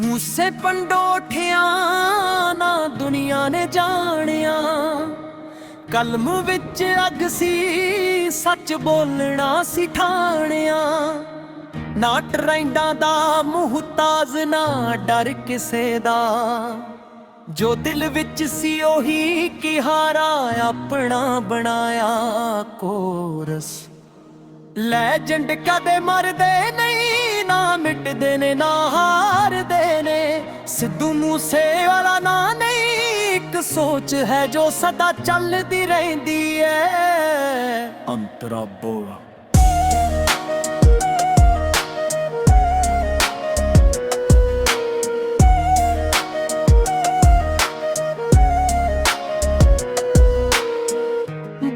ਮੂਸੇ ਪੰਡੋਠਿਆਂ ਨਾ ਦੁਨੀਆ ਨੇ ਜਾਣਿਆ। ਕਲਮ ਵਿੱਚ ਅੱਗ ਸੀ, ਸੱਚ ਬੋਲਣਾ ਸੀ ਠਾਣਿਆ। ਨਾ ਟਰੈਂਡਾਂ ਦਾ ਮੁਹਤਾਜ ਨਾ ਡਰ ਕਿਸੇ ਦਾ। ਜੋ ਦਿਲ ਵਿੱਚ ਸੀ ਉਹੀ ਕਿਹਾਰਾ ਆਪਣਾ ਬਣਾਇਆ ਕੋਰਸ। ਲੈਜੈਂਡ ਕਦੇ ਮਰਦੇ ਨਹੀਂ ਨਾ ਮਿਟਦੇ ਨੇ ਨਾ ਹਾਰਦੇ ਨੇ। ਸਿੱਧੂ ਮੂਸੇ ਵਾਲਾ ਨਾ ਨਹੀਂ ਇੱਕ ਸੋਚ ਹੈ ਜੋ ਸਦਾ ਚੱਲਦੀ ਰਹਿੰਦੀ ਏ ਅੰਤਰਾ ਬੋਲਾ।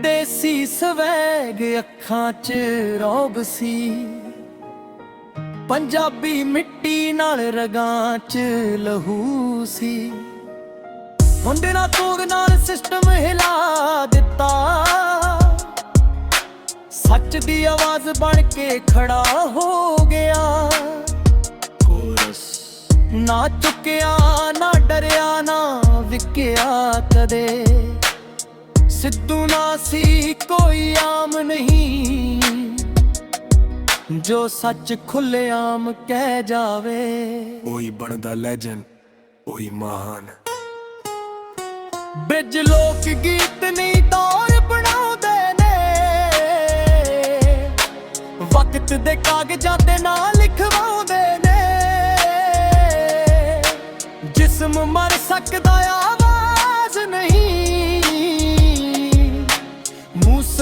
ਦੇਸੀ ਸਵੈਗ ਅੱਖਾਂ 'ਚ ਰੋਬ ਸੀ। ਪੰਜਾਬੀ ਮਿੱਟੀ ਨਾਲ ਰਗਾਂ 'ਚ ਲਹੂ ਸੀ। ਮੁੰਡੇ ਨਾਲ ਤੋਗ ਨਾਲ ਸਿਸਟਮ ਹਿਲਾ ਦਿੱਤਾ। ਸੱਚ ਦੀ ਆਵਾਜ਼ ਬਣ ਕੇ ਖੜਾ ਹੋ ਗਿਆ। ਕੋਰਸ। ਨਾ ਚੁੱਕਿਆ ਨਾ ਡਰਿਆ ਨਾ ਵਿਕਿਆ ਕਦੇ। ਸਿੱਧੂ ਨਾ ਸੀ ਕੋਈ ਆਮ ਨਹੀਂ ਜੋ ਸੱਚ ਖੁੱਲ੍ਹੇਆਮ ਕਹਿ ਜਾਵੇ। ਉਹੀ ਬਣਦਾ ਲੈਜੈਂਡ ਉਹੀ ਮਹਾਨ। ਬ੍ਰਿਜ ਲੋਕ ਗੀਤ ਨਹੀਂ ਦੌਰ ਬਣਾਉਂਦੇ ਨੇ। ਵਕਤ ਦੇ ਕਾਗਜ਼ਾਂ ਤੇ ਨਾਂ ਲਿਖਵਾਉਂਦੇ ਨੇ। ਜਿਸਮ ਮਰ ਸਕਦਾ ਆਵਾਜ਼ ਨਹੀਂ। ਮੂਸ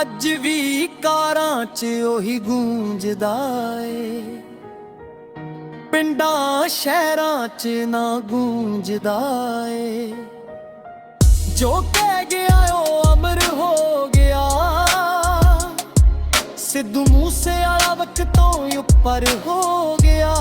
ਅੱਜ ਵੀ ਕਾਰਾਂ 'ਚ ਉਹੀ ਗੂੰਜਦਾ ਏ। ਪਿੰਡਾਂ ਸ਼ਹਿਰਾਂ 'ਚ ਨਾ ਗੂੰਜਦਾ ਏ। ਜੋ ਕਹਿ ਗਿਆ ਉਹ ਅਮਰ ਹੋ ਗਿਆ। ਸਿੱਧੂ ਮੂਸੇ ਵਾਲਾ ਵਕਤੋਂ ਉੱਪਰ ਹੋ ਗਿਆ।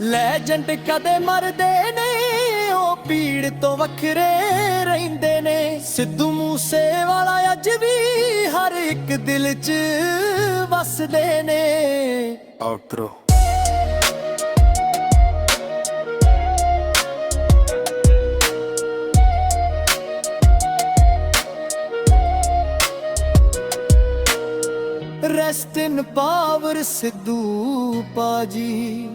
ਲੈਜੈਂਡ ਕਦੇ ਮਰਦੇ ਨੇ ਉਹ ਪੀੜ ਤੋਂ ਵੱਖਰੇ ਰਹਿੰਦੇ ਨੇ। ਸਿੱਧੂ ਮੂਸੇ ਵਾਲਾ ਅੱਜ ਵੀ ਹਰ ਇੱਕ ਦਿਲ 'ਚ ਵਸਦੇ ਨੇ। Outro rest in power Sidhu ਪਾਜੀ।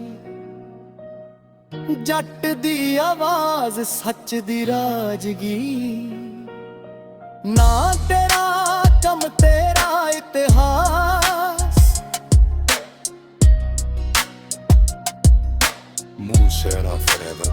ਜੱਟ ਦੀ ਆਵਾਜ਼ ਸੱਚ ਦੀ ਰਾਜਗੀ। ਨਾ ਤੇਰਾ ਕੰਮ ਤੇਰਾ ਇਤਿਹਾਸ। ਮੂਸੇਰਾ ਫੋrever